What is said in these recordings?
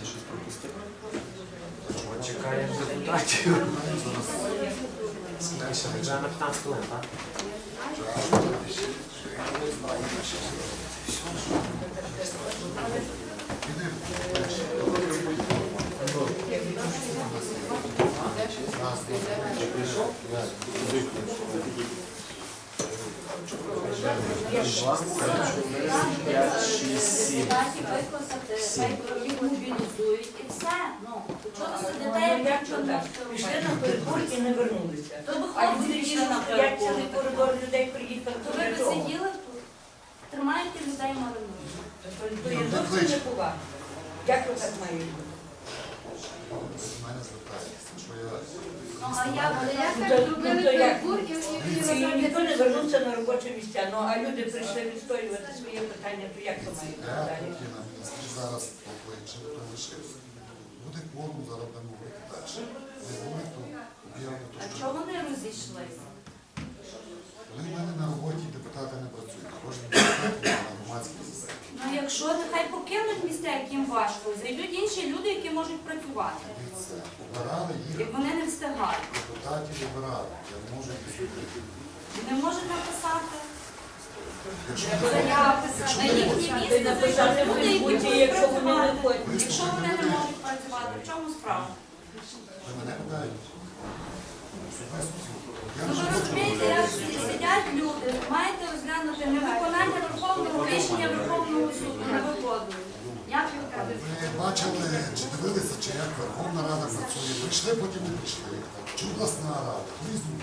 Ти щось пропустив? Чекаємо депутатів. Вже на 15 хвилин, так? Депутатів мобілізують і все. Ну, чого сидите, як як чого так? Пішли на перекур і не вернулися. То А люди пішли на коридор людей приїхали. То ви б сиділи тут, тримаєте людей. То є зовсім не повага. Як ви так маєте? Мене звертається, що я а я Ну, як ну? І ніхто не вернувся на робоче місця, ну а люди прийшли відстоювати своє питання, то як то має бути далі? на місці зараз покличе, то лишився. Буде кворум, зараз будемо говорити далі. Не буде, то об'явимо то, А що чого вони розійшлися? Коли в мене на роботі депутати не працюють, кожен депутат на громадській засаді. Ну якщо нехай покинуть місця, яким важко, зайдуть інші люди, які можуть працювати. Дивіться, обирали їх, Як вони не встигають. депутатів обирали. Я не можу їх зробити. Не можуть написати. Якщо Заяву на їхнє Ти місце написати зайдуть люди, які будь-які, будуть якщо вони не працювати. Якщо вони не можуть працювати, в чому справа? ви мене я Ну ви розумієте, як сидять люди, маєте розглянути невиконання Верховного рішення Верховного суду, не виконують. Як ви бачили, чи дивилися, чи як Верховна Рада працює? Прийшли, потім не прийшли. Чи обласна рада? По-різному.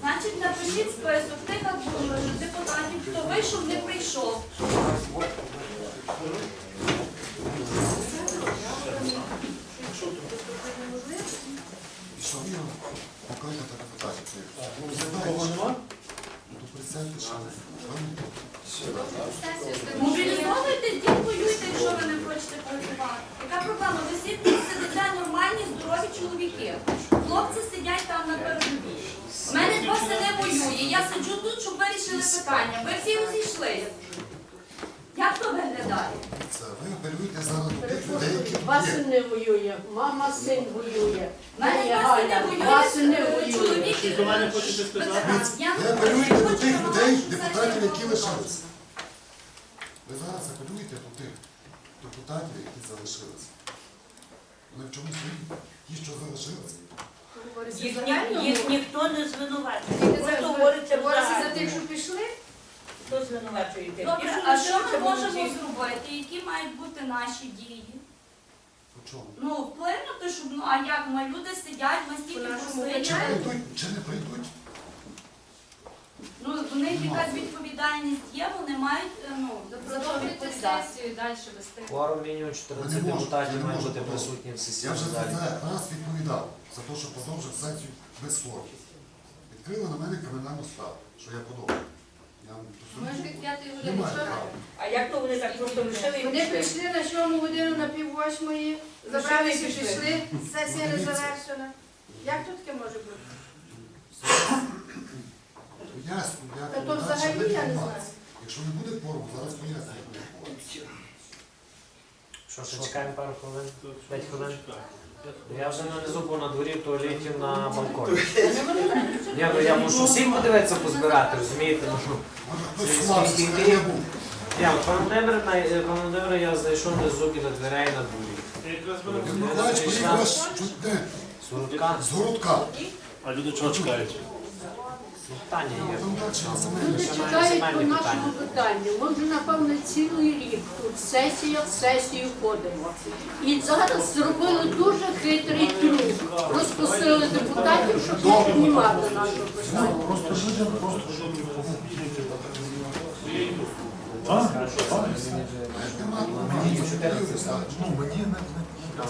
Значить, напишіть список тих депутатів, хто вийшов, не прийшов. Він покликати депутатів? Кого нема? То присядьте, що ви. Мобілізовуйте, діть воюйте, якщо ви не хочете працювати. Яка проблема? Ви всі тут сидите нормальні, здорові чоловіки. Хлопці сидять там на передовій. У мене два сини воює. Я сиджу тут, щоб вирішили питання. Ви всі розійшлися. Апелюєте зараз до тих людей, які Два тут є. сини воює, мама син воює. Мене Моя два сини Галя, Два сини воюють, воює. чоловік Щось до мене хочете сказати? ветеран. Я Ви не апелюєте до хочу тих людей, депутатів, які лишилися. Ви зараз апелюєте до тих депутатів, які залишилися. Вони в чомусь винні? Ті, що залишилися. Їх, ні- їх ніхто не звинувачує. Просто говориться за тих, що пішли? Хто звинувачує тих? Добре, що а що ми можемо будуть зробити? Які мають бути наші дії? По чому? Ну, вплинути, щоб ну а як ми люди сидять, ми стільки Чи просили. прийдуть, чи не прийдуть? Ну, у них якась відповідальність є, вони мають е, ну, за відповідати. сесію далі вести. Форум мінімум 14 депутатів має бути присутні в Я сесійній вже за це раз відповідав за те, що продовжив сесію без форми. Відкрили на мене кримінальну справу, що я подобав. Ми ж від п'ятої години немає що? права. А як то вони так просто лишили і Вони пішли? прийшли на сьому годину на пів восьмої, забралися, пішли, сесія не завершена. Як тут таке може бути? Як Та то далі взагалі буде я не знаю. Якщо не буде форму, зараз поясню, як буде відбуватися. Що, ще чекаємо пару хвилин? П'ять хвилин? Я вже нанизу, був на дворі в туалеті на балконі. Ні, ну я мушу всім подивитися позбирати, розумієте? Ну, Може хтось я я, пан Володимир, на- е, пан Володимир, я знайшов внизу біля дверей на дворі. Якраз Він мене Миколаївич приїхав аж Сурутка? з городка. А люди чого чекають? Ну, питання є. На. Люди чекають по нашому питанню. Ми вже, напевно, цілий рік тут сесія в сесію ходимо. І зараз зробили дуже хитрий трюк. Розпустили депутатів, щоб не піднімати наше питання. Просто людям, просто щоб Мені Ну, мені не,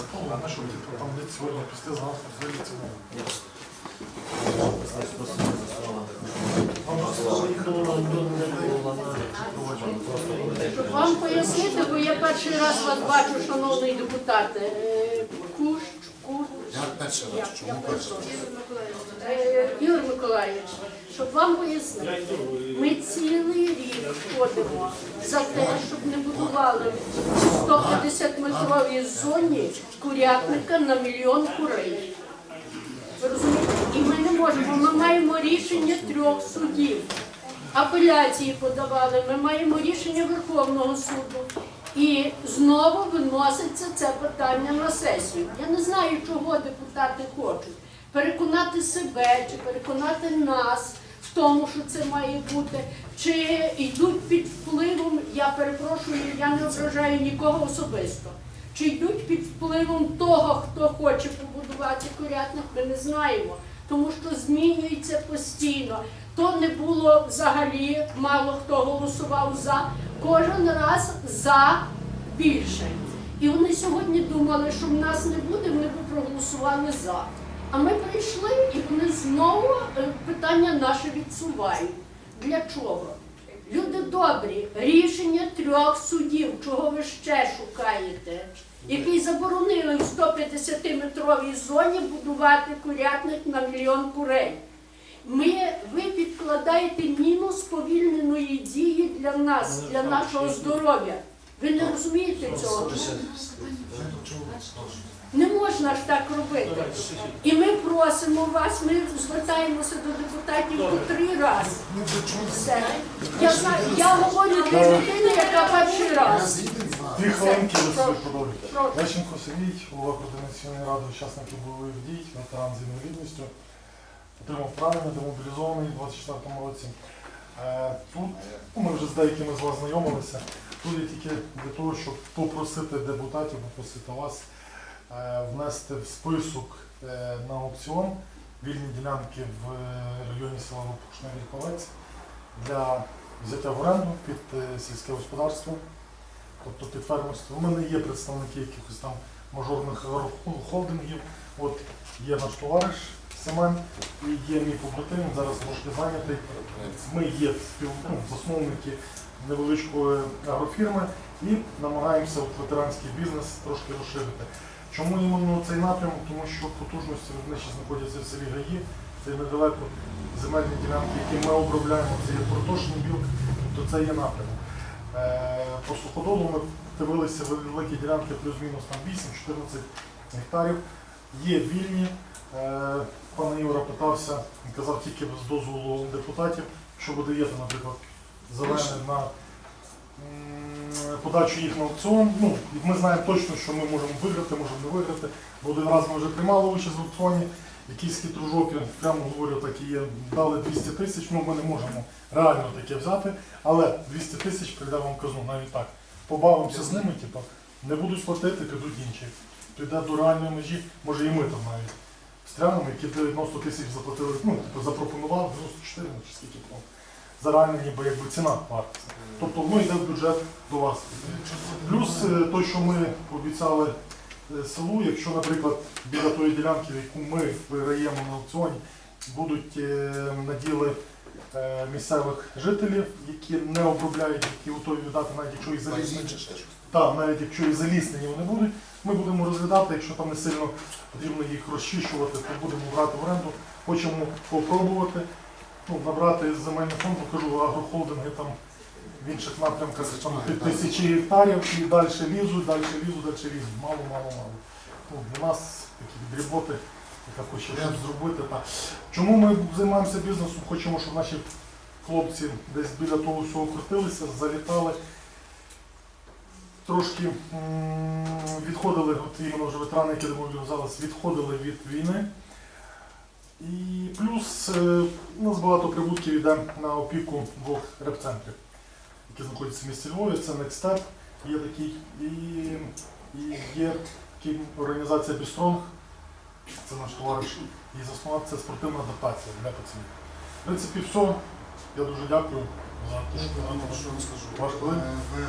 а що типу, там сьогодні, післязавтра, взагалі це не. Просто Щоб вам пояснити, бо я перший раз вас бачу, шановний депутат. Е, Куш, Куш, Як перший раз? Чому перший раз? Е, Ігор Миколаївич, щоб вам пояснити, ми цілий рік ходимо за те, щоб не будували в 150-метровій зоні курятника на мільйон курей. Ви розумієте? І ми не можемо. Маємо рішення трьох судів. Апеляції подавали, ми маємо рішення Верховного суду. І знову виноситься це питання на сесію. Я не знаю, чого депутати хочуть. Переконати себе чи переконати нас в тому, що це має бути, чи йдуть під впливом, я перепрошую, я не ображаю нікого особисто. Чи йдуть під впливом того, хто хоче побудувати курятник, ми не знаємо, тому що змінюється постійно. То не було взагалі, мало хто голосував за, кожен раз за більше. І вони сьогодні думали, що в нас не буде, вони б проголосували за. А ми прийшли і вони знову е, питання наше відсувають. Для чого? Люди добрі, рішення трьох судів, чого ви ще шукаєте, які заборонили в 150-метровій зоні будувати курятник на мільйон курей. Ми, ви підкладаєте міну сповільненої дії для нас, для нашого здоров'я. Ви не розумієте цього? Не можна ж так робити. І ми просимо вас, ми звертаємося до депутатів по три рази. Все. Я знаю, я говорю для людини, яка перший раз. Дві хвилинки ви. Прошу. Лещенко Сергій, голова Координаційної ради учасників бойових дій, ветеран з інвалідністю, отримав поранення, демобілізований у 24-му році. Е, Тут ну, ми вже з деякими з вас знайомилися. Тут є тільки для того, щоб попросити депутатів, попросити вас е, внести в список е, на аукціон вільні ділянки в е, районі села Лопушний Вільковець для взяття в оренду під сільське господарство тобто під фермерство. У мене є представники якихось там мажорних холдингів. От є наш товариш Семен і є мій побратим, зараз трошки зайнятий. Ми є спів, ну, засновники невеличкої агрофірми і намагаємося от ветеранський бізнес трошки розширити. Чому іменно цей напрямок? Тому що потужності виробничі знаходяться в селі Гаї, це недалеко земельні ділянки, які ми обробляємо, це є протошний білк, тобто це є напрямок. Е, По суходолу ми дивилися великі ділянки плюс-мінус там 8-14 гектарів. Є вільні. Е, Пана Ігора питався, казав тільки з дозволу депутатів, що ви даєте, наприклад, зелене на подачу їх на аукціон. Ну, ми знаємо точно, що ми можемо виграти, можемо не виграти. Бо один раз ми вже приймали участь в аукціоні, якісь хитрожопі, прямо говорю, так і є, дали 200 тисяч, ну ми не можемо реально таке взяти, але 200 тисяч прийде вам казну, навіть так. Побавимося з ними, типу, не будуть платити, підуть інші. Прийде до реальної межі, може і ми там навіть стрянемо, які 90 тисяч заплатили, ну, типу, запропонували 94 ну, чи скільки там. За реальну ніби якби ціна вартість. Тобто воно йде в бюджет до вас. Плюс е, той, що ми обіцяли е, селу, якщо, наприклад, біля тої ділянки, яку ми виграємо на аукціоні, будуть е, наділи е, місцевих жителів, які не обробляють, які готові віддати, навіть якщо і залізнені, так, навіть якщо і заліснені вони будуть, ми будемо розглядати, якщо там не сильно потрібно їх розчищувати, то будемо брати в оренду. Хочемо попробувати, ну, набрати з земельний фонд, кажу, агрохолдинги там в інших напрямках там тисячі гектарів і далі лізуть, далі лізуть, далі лізуть. Мало, мало, мало. Ну, для нас такі дріботи, яка хоче зробити. Та. Чому ми займаємося бізнесом? Хочемо, щоб наші хлопці десь біля того всього крутилися, залітали. Трошки відходили, от іменно вже ветерани, які демобілізувалися, відходили від війни. І плюс е, у нас багато прибутків йде на опіку двох реп-центрів, які знаходяться в місті Львові. Це Next є такий, і, і є такий організація Бістронг, це наш товариш і заснував, це спортивна адаптація для пацанів. В принципі, все. Я дуже дякую за те, що вам скажу. Ваш колега? Е,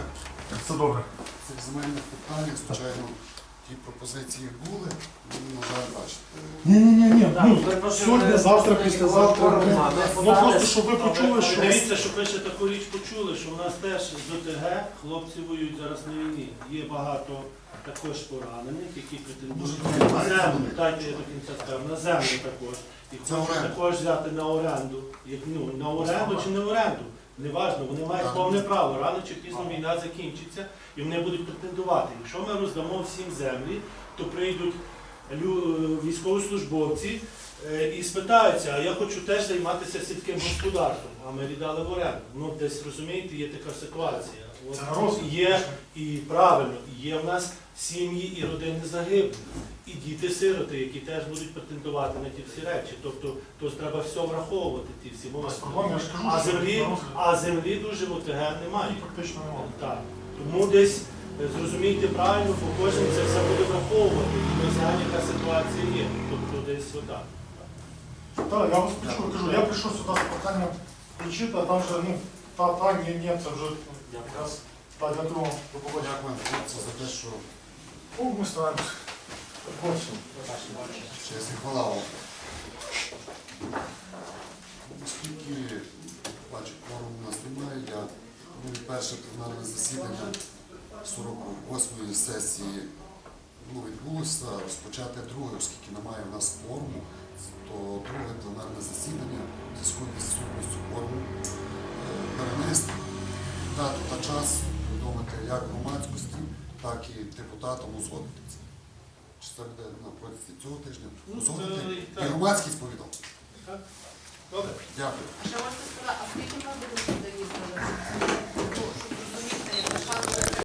Все добре. цих земельних питаннях, звичайно, ті пропозиції були, ну, на жаль, бачите. Ні, ні, ні, ні. Ну, сьогодні, завтра, післязавтра. Ну, ну просто щоб ви почули, що Дивіться, щоб ви ще таку річ почули, що у нас теж з ОТГ хлопці воюють зараз на війні. Є багато також поранених, які претендують на землю. Дайте я до кінця скажу, на землю також. І хочуть також взяти на оренду. Як, ну, на оренду чи не в оренду. Неважно, вони мають повне право. Рано чи пізно війна закінчиться і вони будуть претендувати. Якщо ми роздамо всім землі, то прийдуть військовослужбовці е, і спитаються, а я хочу теж займатися сільським господарством, а ми віддали в оренду. Ну десь розумієте, є така ситуація. От є і правильно, є в нас сім'ї і родини загиблих, і діти-сироти, які теж будуть претендувати на ті всі речі. Тобто, то треба все враховувати, ті всі моменти. А землі, а землі дуже в ОТГ немає. Практично немає. Так. Тому десь е, зрозумійте правильно, бо кожен це все буде враховувати. І ми знаємо, яка ситуація є. Тобто десь отак. Так, я вас почув, кажу, я прийшов сюди з питанням включити, а там вже, ну, та, та, ні, ні, це вже якраз, та, до побачення. Дякую, за те, що Ну, ми стараємося. Бачимо. честь і. Оскільки, бачу, кворум у нас немає, я ну, перше пленарне засідання 48-ї сесії. Ну, відбулося, розпочати друге, оскільки немає в нас кворуму, то друге пленарне засідання зв'язку з відсутністю кворуму е, перенести. Дату та час повідомити як громадськості, так і депутатам узгодити це. Чи це буде на протязі цього тижня? Ну, це і і так. громадськість повідомити. Так? Добре. Дякую. А ще можете сказати, а скільки ми будемо